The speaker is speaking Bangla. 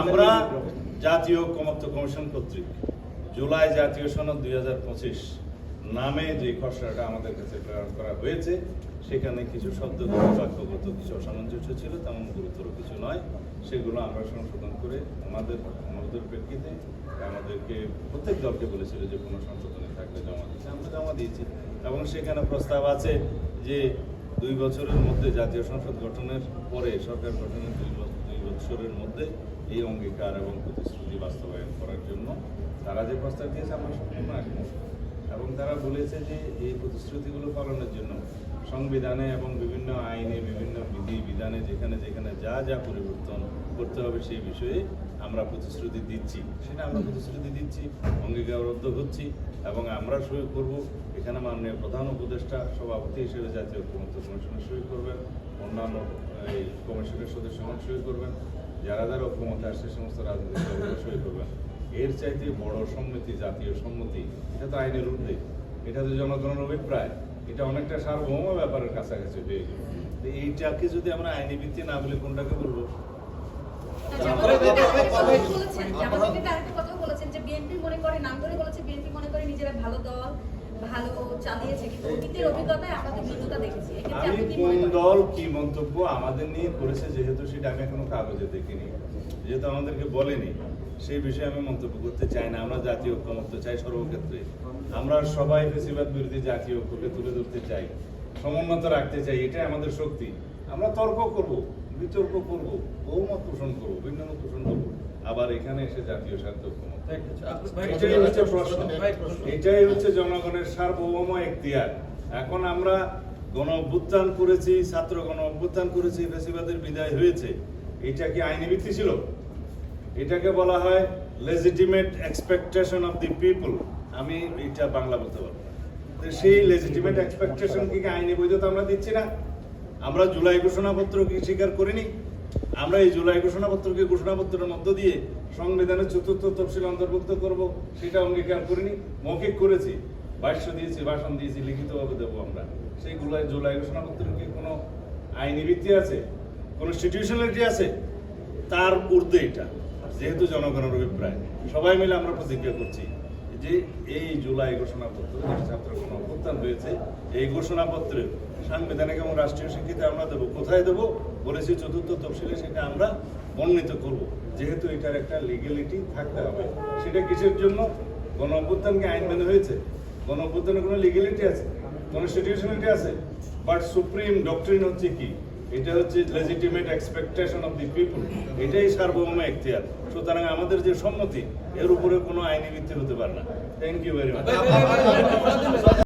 আমরা জাতীয় ঐক্যমত্য কমিশন কর্তৃক জুলাই জাতীয় সনদ দুই হাজার পঁচিশ নামে যে খসড়াটা আমাদের কাছে প্রেরণ করা হয়েছে, সেখানে কিছু শব্দগত বাক্যগত কিছু অসামঞ্জস্য ছিল, তেমন গুরুতর কিছু নয়। সেগুলো আমরা সংশোধন করে আমাদের আমাদের প্রেক্ষিতে আমাদেরকে প্রত্যেক দলকে বলেছিল যে কোনো সংশোধনে থাকলে জমা দিচ্ছে আমরা জমা দিয়েছি। এবং সেখানে প্রস্তাব আছে যে দুই বছরের মধ্যে জাতীয় সংসদ গঠনের পরে সরকার গঠনের দুই বছরের মধ্যে এই অঙ্গীকার এবং প্রতিশ্রুতি বাস্তবায়ন করার জন্য তারা যে প্রস্তাব দিয়েছে আমরা সম্পূর্ণ একমত। এবং তারা বলেছে যে এই প্রতিশ্রুতিগুলো পালনের জন্য সংবিধানে এবং বিভিন্ন আইনে বিধানে যেখানে যেখানে যা যা পরিবর্তন করতে হবে সেই বিষয়ে আমরা প্রতিশ্রুতি দিচ্ছি। সেটা আমরা প্রতিশ্রুতি দিচ্ছি, অঙ্গীকারবদ্ধ হচ্ছি এবং আমরা সই করব। এখানে মাননীয় প্রধান উপদেষ্টা, সভাপতি হিসেবে জাতীয় ঐক্যমত্য কমিশনের সই করবেন। অন্যান্য, এই কমিশনের সদস্যগণ সই করবেন। যারা যারা ঐক্যমতে আসছে, সমস্ত রাজনৈতিক দলগুলো সই করবেন। এর চাইতে বড় সম্মতি, জাতীয় সম্মতি, এটা তো আইনের ঊর্ধ্বে এটা তো জনগণের অভিপ্রায়। এটা অনেকটা সার্বভৌম ব্যাপারের কাছাকাছি হয়ে গেল এইটাকে যদি আমরা আইনি ভিত্তি না বলে কোনটাকে বলব? আমি কোন দল কি মন্তব্য আমাদের নিয়ে করেছে যেহেতু সেটা আমি এখনও কাগজে দেখিনি যেহেতু আমাদেরকে বলেনি সেই বিষয়ে আমি মন্তব্য করতে চাই না। আমরা জাতীয় ঐক্যমত্য চাই সর্বক্ষেত্রে। আমরা সবাই বেশিরভাগ বিরোধী জাতীয় ঐক্যকে তুলে ধরতে চাই। সমুন্নত রাখতে চাই এটাই আমাদের শক্তি। আমরা তর্ক করব বিতর্ক করব বহুমত পোষণ করব ভিন্ন মত পোষণ করব। আবার এখানে এসে জাতীয় স্বার্থ এটাই হচ্ছে প্রশ্ন। এটাই হচ্ছে জনগণের সার্বভৌম এখতিয়ার। এখন আমরা গণ অভ্যুত্থান করেছি ছাত্র গণ অভ্যুত্থান করেছি ফেসিবাদের বিদায় হয়েছে। এটা কি আইনি ভিত্তি ছিল? এটাকে বলা হয় legitimate expectation of the people আমি এটা বাংলা বলতে পারব সেই লেজিটিমেট এক্সপেকটেশন কি আইনি বৈধতা আমরা দিচ্ছি না। আমরা জুলাই ঘোষণাপত্র কি স্বীকার করিনি? আমরা এই জুলাই ঘোষণাপত্রকে ঘোষণাপত্রের মধ্য দিয়ে সংবিধানের চতুর্থ তফসিল অন্তর্ভুক্ত করব, সেটা অঙ্গীকার করিনি, মৌখিক করেছি। ভাষ্য দিয়েছি, ভাষণ দিয়েছি, লিখিতভাবে দেবো আমরা। সেইগুলো জুলাই ঘোষণাপত্রের কি কোনো আইনি ভিত্তি আছে? কোনো সিচুয়েশনালিটি আছে? তার ঊর্ধ্বে এটা, যেহেতু জনগণের অভিপ্রায়। সবাই মিলে আমরা প্রতিজ্ঞা করছি। যে এই জুলাই ঘোষণাপত্র যেটা ছাত্র গণ অভ্যুত্থান হয়েছে, এই ঘোষণাপত্রে সাংবিধানিক এবং রাষ্ট্রীয় স্বীকৃতি আমরা দেবো। কোথায় দেবো? বলেছি চতুর্থ তফসিলে সেটা আমরা বর্ণিত করব। যেহেতু এটার একটা লিগ্যালিটি থাকতে হবে। সেটা কিসের জন্য? গণ অভ্যুত্থানকে আইন মেনে হয়েছে। গণ অভ্যুত্থানের কোনো লিগ্যালিটি আছে? কনস্টিটিউশনালিটি আছে? বাট সুপ্রিম ডক্ট্রিন হচ্ছে কি? এটা হচ্ছে legitimate expectation of the people এটাই সার্বভৌম এখতিয়ার। সুতরাং আমাদের যে সম্মতি, এর উপরে কোনো আইনি ভিত্তি হতে পারে না। Thank you very much